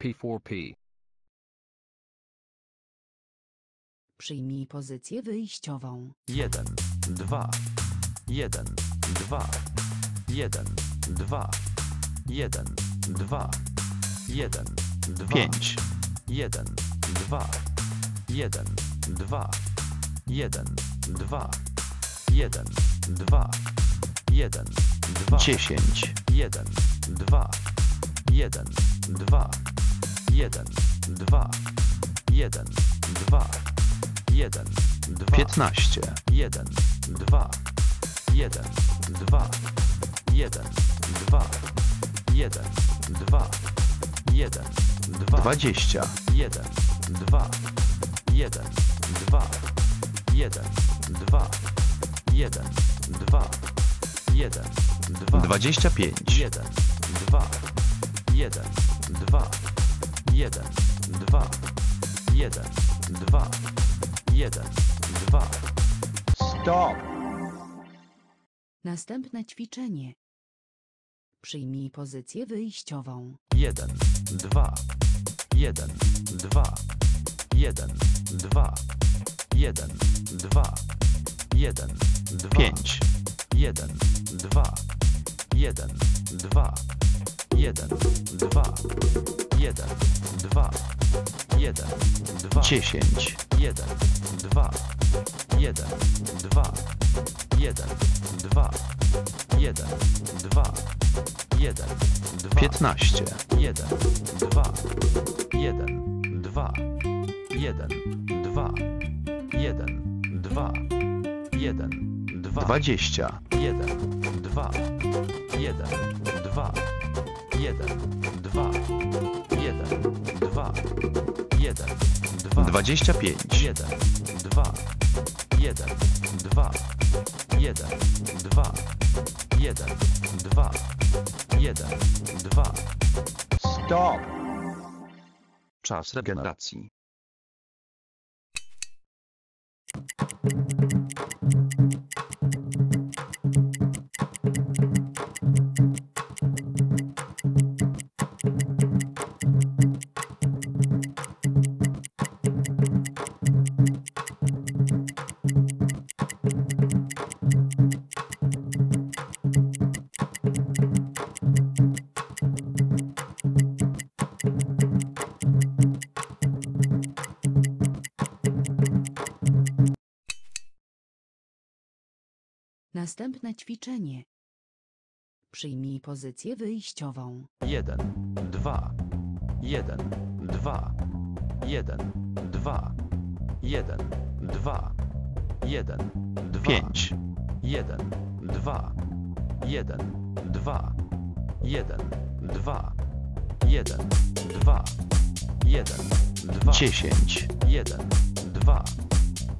P4P. Przyjmij pozycję wyjściową. 1, 2, 1, 2, 1, 2, 1, 2, 1, 2, 5, 1, 2, 1, 2, 1, 2, 1, 2, 1, 2, 10, 1, 2, 1, 2, 1, 2, 1, 2, 1, 2, 15, 1, 2, 1, 2, 1, 2, 1, 2, 1, 2, 20, 1, 2, 1, 2, 1, 2, 1, 2, 1, 2, 25, 1, 2, 1, 2, 1, 2, 1, 2, 1, 2. Stop! Następne ćwiczenie. Przyjmij pozycję wyjściową. 1, 2, 1, 2, 1, 2, 1, 2, 1, 2, 5, 1, 2, 1, 2, 1, 2, 1, 2, 1, 2, 10, 1, 2, 1, 2, 1, 2, 1, 2, 1, 2, 15, 1, 2, 1, 2, 1, 2, 1, 2, 1, 2, 20, 1, 2, 1, 2, 1, 2, 1, 2, 1, 2, 25, 1, 2, 1, 2, 1, 2, 1, 2, 1, 2. Stop! Czas regeneracji. Następne ćwiczenie. Przyjmij pozycję wyjściową. 1, 2, 1, 2, 1, 2, 1, 2, 1, 2, 5, 1, 2, 1, 2, 1, 2, 1, 2, 1, 2, 10, 1, 2,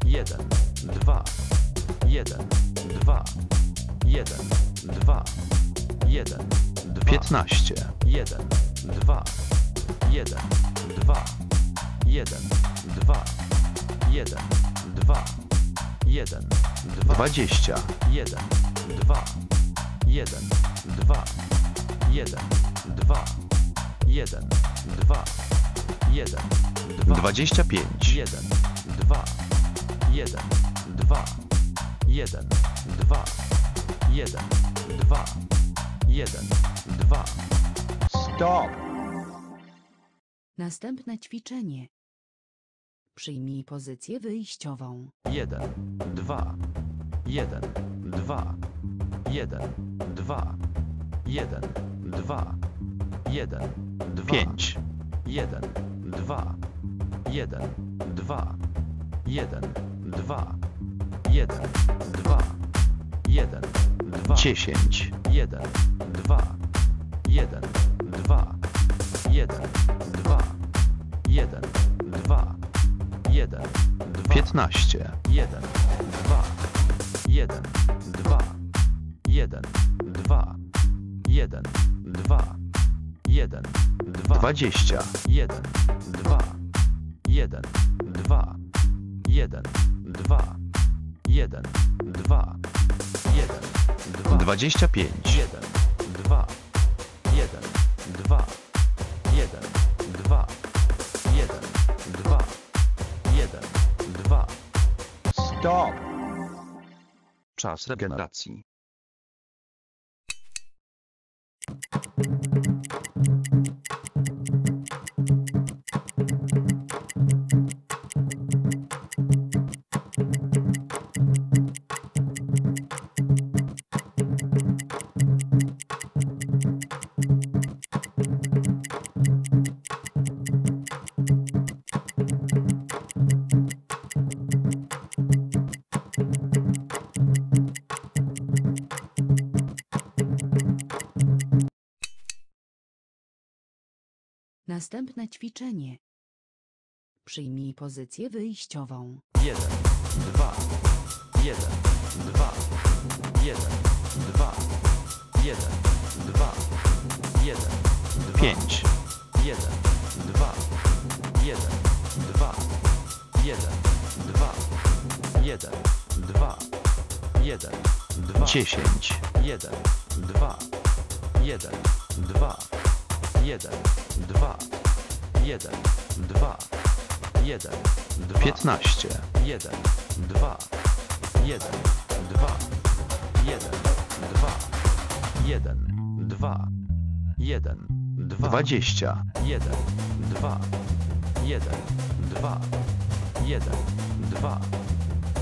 1, 2, 1, 2, 1, 2, 1, 2, 15, 1, 2, 1, 2, 1, 2, 1, 2, 1, 2, 20, 1, 2, 1, 2, 1, 2, 1, 2, 1, 2, 25, 1, 2, 1, 2, 1, 2, 1, 2, 1, 2. Stop! Następne ćwiczenie. Przyjmij pozycję wyjściową. 1, 2, 1, 2, 1, 2, 1, 2, 1, 2, 5, 1, 2, 1, 2, 1, 2, 1, 2, 1, 2, 10, 1, 2, 1, 2, 1, 2, 1, 2, 1, 2, 15, 1, 2, 1, 2, 1, 2, 1, 2, 1, 2, 20, 1, 2, 1, 2, 1, 2, 1, 2, 1, 2, 25, 1, 2, 1, 2, 1, 2, dwa, jeden, dwa, jeden, dwa. Stop. Czas regeneracji. Następne ćwiczenie. Przyjmij pozycję wyjściową. Jeden, dwa, jeden, dwa, jeden, dwa, jeden, dwa, jeden, dwa. Pięć. Jeden, dwa, jeden, dwa, jeden, dwa, jeden, dwa, jeden, dwa. Dziesięć. Jeden, dwa, jeden, dwa, jeden, dwa, jeden, dwa, jeden, dwa. Piętnaście. Jeden, dwa, jeden, dwa, jeden, dwa, jeden, dwa, jeden, dwa. Dwadzieścia. Jeden, dwa, jeden, dwa, jeden, dwa,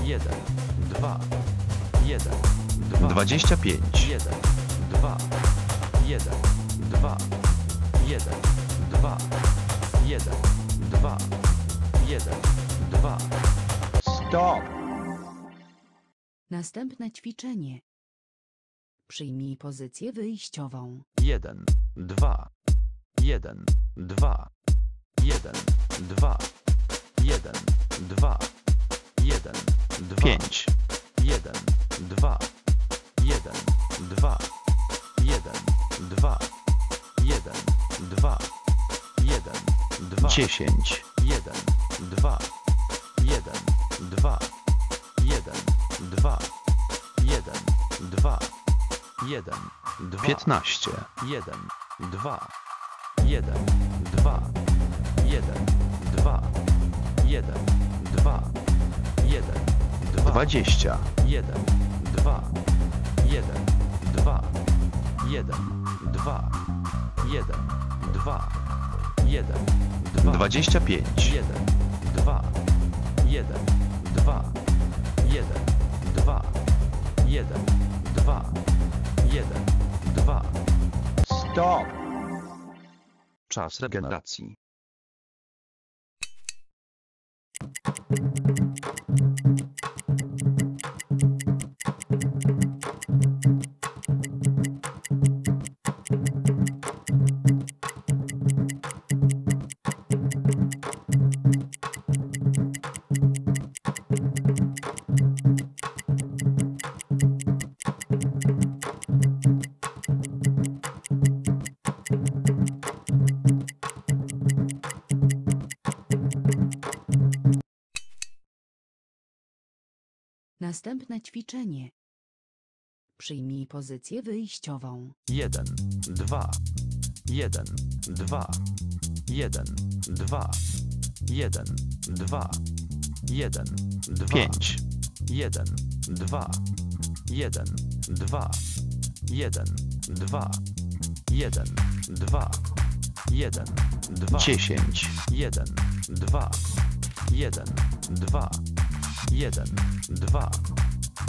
jeden, dwa, jeden, dwa. Dwadzieścia pięć. Jeden, dwa, jeden, dwa, jeden, dwa, jeden, dwa, jeden, dwa. Stop. Następne ćwiczenie. Przyjmij pozycję wyjściową. Jeden, dwa, jeden, dwa, jeden, dwa, jeden, dwa, jeden, dwa. Pięć. Jeden, dwa, jeden, dwa, Dziesięć. Jeden, dwa, jeden, dwa, jeden, dwa, jeden, dwa, jeden, dwa. Piętnaście. Jeden, dwa, jeden, dwa, jeden, dwa, jeden, dwa, jeden, dwa. Dwadzieścia. Jeden, dwa, jeden, dwa, jeden, dwa, jeden, dwa, jeden. Dwadzieścia pięć. Jeden, dwa, jeden, dwa, jeden, dwa, jeden, dwa, jeden, dwa. Stop. Czas regeneracji. Następne ćwiczenie. Przyjmij pozycję wyjściową. Jeden, dwa, jeden, dwa, jeden, dwa, jeden, dwa, jeden, dwa. Pięć. Jeden, dwa, jeden, dwa, jeden, dwa, jeden, dwa, jeden, dwa. Dziesięć. Jeden, dwa, jeden, dwa, jeden, dwa,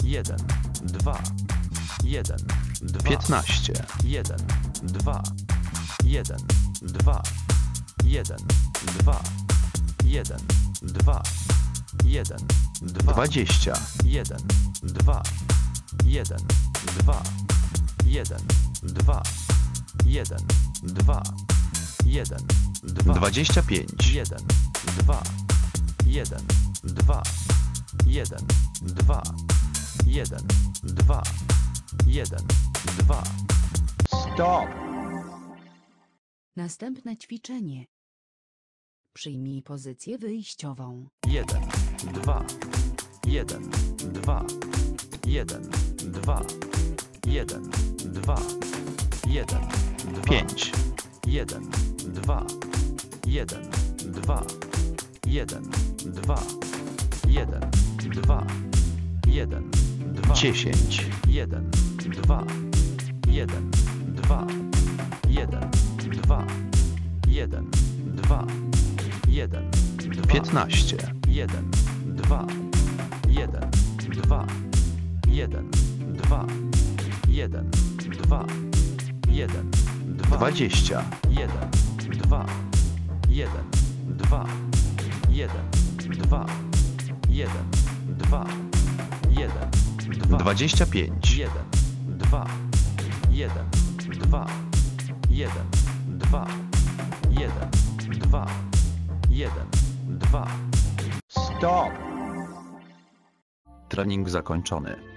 jeden, dwa, jeden, dwa. Piętnaście. Jeden, dwa, jeden, dwa, jeden, dwa, jeden, dwa, jeden, dwa. Dwadzieścia. Jeden, dwa, jeden, dwa, jeden, dwa, jeden, dwa, jeden, dwa. Dwadzieścia pięć. Jeden, dwa, jeden, dwa, jeden, dwa, jeden, dwa, jeden, dwa. Stop. Następne ćwiczenie. Przyjmij pozycję wyjściową. Jeden, dwa, jeden, dwa, jeden, dwa, jeden, dwa, jeden, dwa. Pięć. Jeden, dwa, jeden, dwa, jeden, dwa, jeden, dwa, jeden, dwa, dziesięć, jeden, dwa, jeden, dwa, jeden, dwa, jeden, dwa, jeden, dwa, piętnaście, jeden, dwa, jeden, dwa, jeden, dwa, jeden, dwa, jeden, dwa, dwadzieścia, jeden, dwa, jeden, dwa, jeden, dwa, jeden, dwa, jeden, dwa, dwadzieścia pięć, jeden, dwa, jeden, dwa, jeden, dwa, jeden, dwa, jeden, dwa. stop, Trening zakończony.